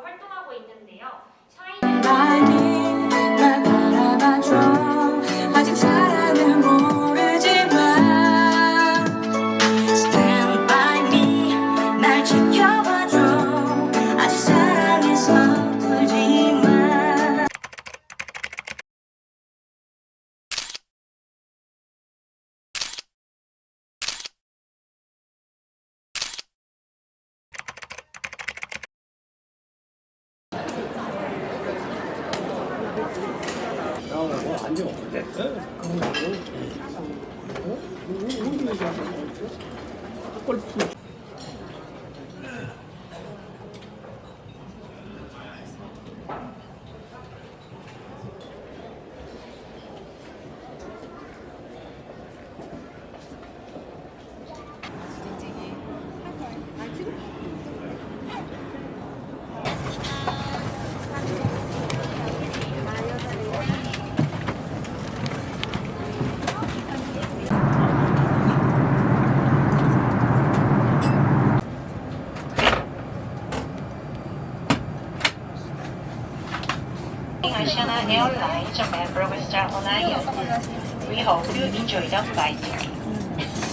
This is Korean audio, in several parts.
활동 안지 오래됐어. 골프. Asiana Airlines, a member of Star Alliance. We hope you enjoy the flight.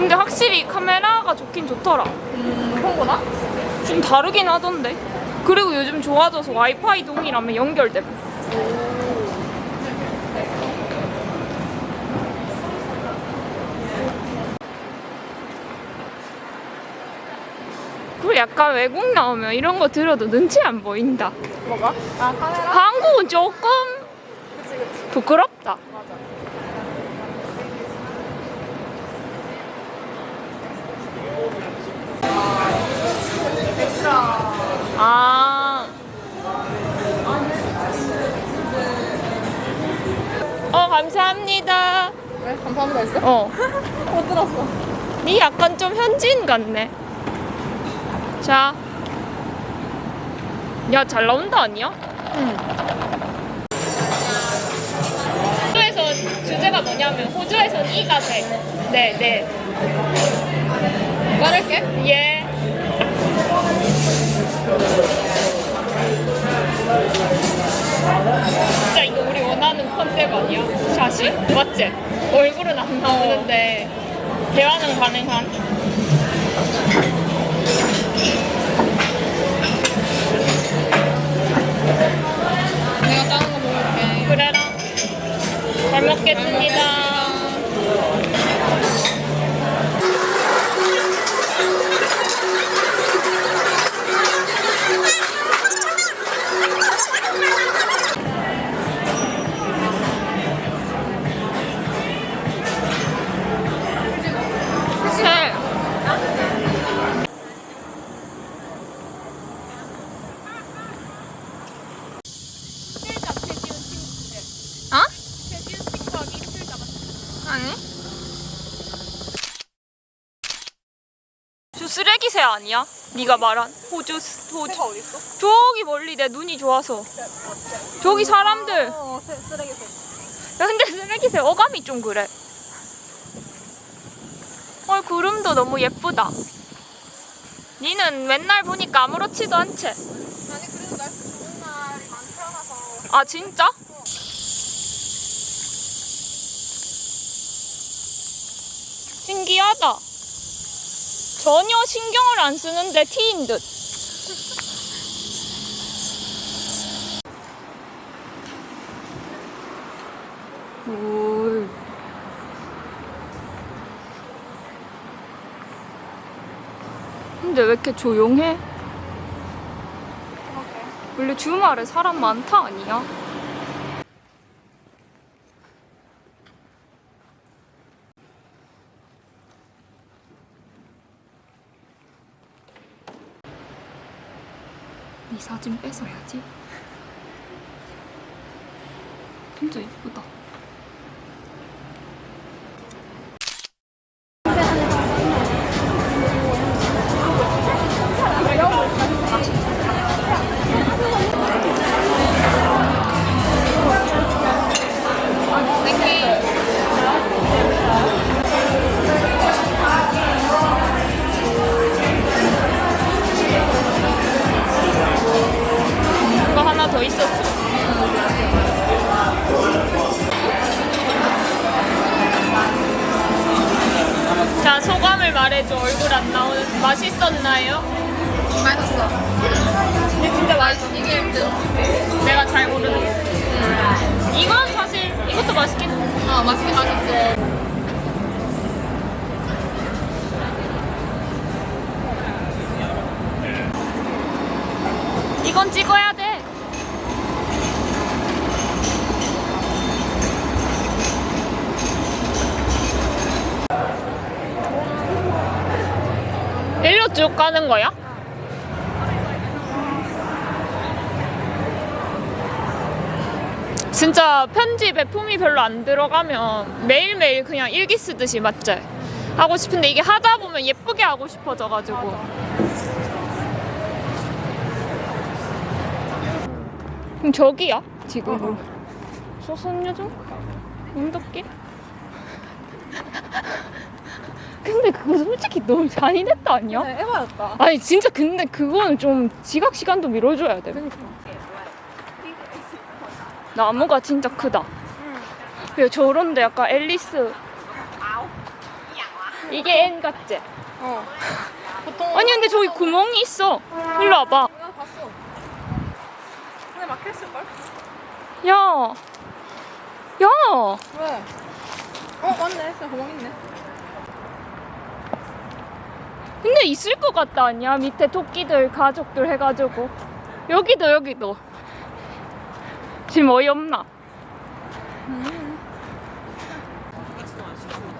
근데 확실히 카메라가 좋긴 좋더라. 홍보나? 좀 다르긴 하던데. 그리고 요즘 좋아져서 와이파이 동이라면 연결돼. 그리고 약간 외국 나오면 이런 거 들어도 눈치 안 보인다. 뭐가? 아 카메라? 한국은 조금 그치 그치 부끄럽다. 맞 아 아. 어, 감사합니다. 왜? 감사합니다 했어? 어. 못 들었어 니 약간 좀 현지인 같네. 자. 야, 잘 나온다, 아니야? 응 호주에서 주제가 뭐냐면, 호주에선 이가 돼. 네, 네. 말할게 예. 진짜 이거 우리 원하는 컨셉 아니야? 샷이? 맞지? 얼굴은 안 나오는데 대화는 가능한. 내가 짜는 거 먹을게 그래라. 잘 먹겠습니다. 새 아니야? 네가 말한 호주 스- 호주. 새가 어딨어? 저기 멀리 내 눈이 좋아서. 저기 사람들. 야어 새, 쓰레기 새 근데 쓰레기새 어감이 좀 그래. 어 구름도 너무 예쁘다. 니는 맨날 보니까 아무렇지도 않지? 아니 그래도 날씨 좋은 날이 태어나서 아 진짜? 신기하다. 전혀 신경을 안 쓰는데 티인 듯. 근데 왜 이렇게 조용해? 원래 주말에 사람 많다 아니야? 이 사진 뺏어야지. 진짜 예쁘다. 어, 맛있긴 맛있어. 이건 찍어야 돼. 일로 쭉 가는 거야? 진짜 편집에 품이 별로 안 들어가면 매일매일 그냥 일기 쓰듯이 맞지? 하고 싶은데 이게 하다 보면 예쁘게 하고 싶어져가지고 그럼 저기야? 지금 소선요정? 언덕길? 근데 그거 솔직히 너무 잔인했다 아니야? 네, 에바였다. 아니 진짜 근데 그거는 좀 지각 시간도 밀어줘야 돼. 나무가 진짜 크다. 야, 저런데 약간 앨리스. 이게 앤 같지? 어. 보통. 아니 근데 저기 구멍이 있어. 일로 와봐. 봤어. 근데 막혔을걸? 야, 야. 왜? 어, 맞네. 진짜 구멍 있네. 근데 있을 것 같다 아니야? 밑에 토끼들 가족들 해가지고 여기도 여기도. 지금 어이없나?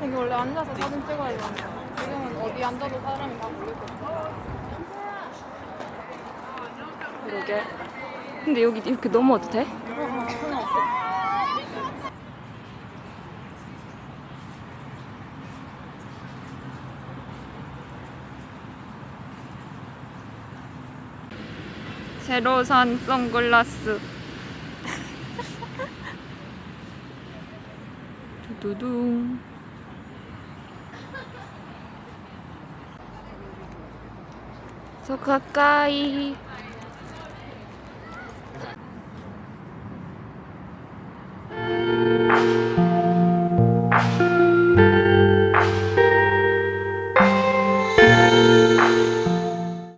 여기 원래 앉아서 사진 찍어야 되는데. 지금은 어디 앉아도 사람이 다 보이고. 그러게. 근데 여기 이렇게 넘어도 돼? 새로 산 선글라스. 두두둥. 저 가까이